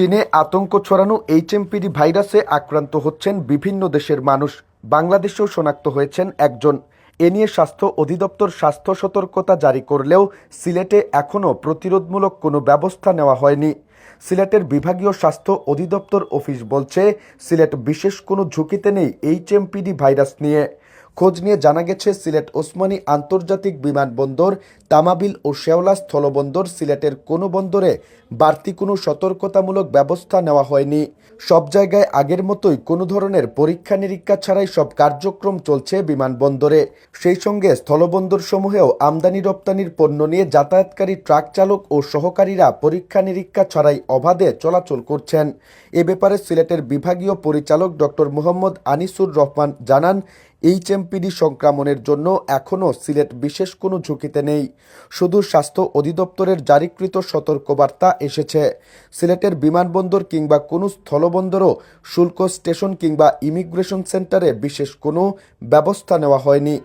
চীনে আতঙ্ক ছড়ানো এইচএমপিডি ভাইরাসে আক্রান্ত হচ্ছেন বিভিন্ন দেশের মানুষ। বাংলাদেশেও শনাক্ত হয়েছেন একজন। এ নিয়ে স্বাস্থ্য অধিদপ্তর স্বাস্থ্য সতর্কতা জারি করলেও সিলেটে এখনও প্রতিরোধমূলক কোনো ব্যবস্থা নেওয়া হয়নি। সিলেটের বিভাগীয় স্বাস্থ্য অধিদপ্তর অফিস বলছে, সিলেট বিশেষ কোনো ঝুঁকিতে নেই এইচএমপিডি ভাইরাস নিয়ে। খোঁজ নিয়ে জানা গেছে, সিলেট ওসমানী আন্তর্জাতিক বিমানবন্দর, তামাবিল ও শেওলা স্থলবন্দর সিলেটের কোনো বন্দরে বাড়তি কোনো সতর্কতামূলক ব্যবস্থা নেওয়া হয়নি। সব জায়গায় আগের মতোই কোনো ধরনের পরীক্ষা নিরীক্ষা ছাড়াই সব কার্যক্রম চলছে বিমানবন্দরে। সেই সঙ্গে স্থলবন্দর সমূহেও আমদানি রপ্তানির পণ্য নিয়ে যাতায়াতকারী ট্রাক চালক ও সহকারীরা পরীক্ষা নিরীক্ষা ছাড়াই অবাধে চলাচল করছেন। এ ব্যাপারে সিলেটের বিভাগীয় পরিচালক ডক্টর মোহাম্মদ আনিসুর রহমান জানান এইচএমপিডি সংক্রমণের জন্য এখনও সিলেট বিশেষ কোনো ঝুঁকিতে নেই। শুধু স্বাস্থ্য অধিদপ্তরের জারিকৃত সতর্কবার্তা এসেছে। সিলেটের বিমানবন্দর কিংবা কোনো স্থলবন্দরও শুল্ক স্টেশন কিংবা ইমিগ্রেশন সেন্টারে বিশেষ কোনো ব্যবস্থা নেওয়া হয়নি।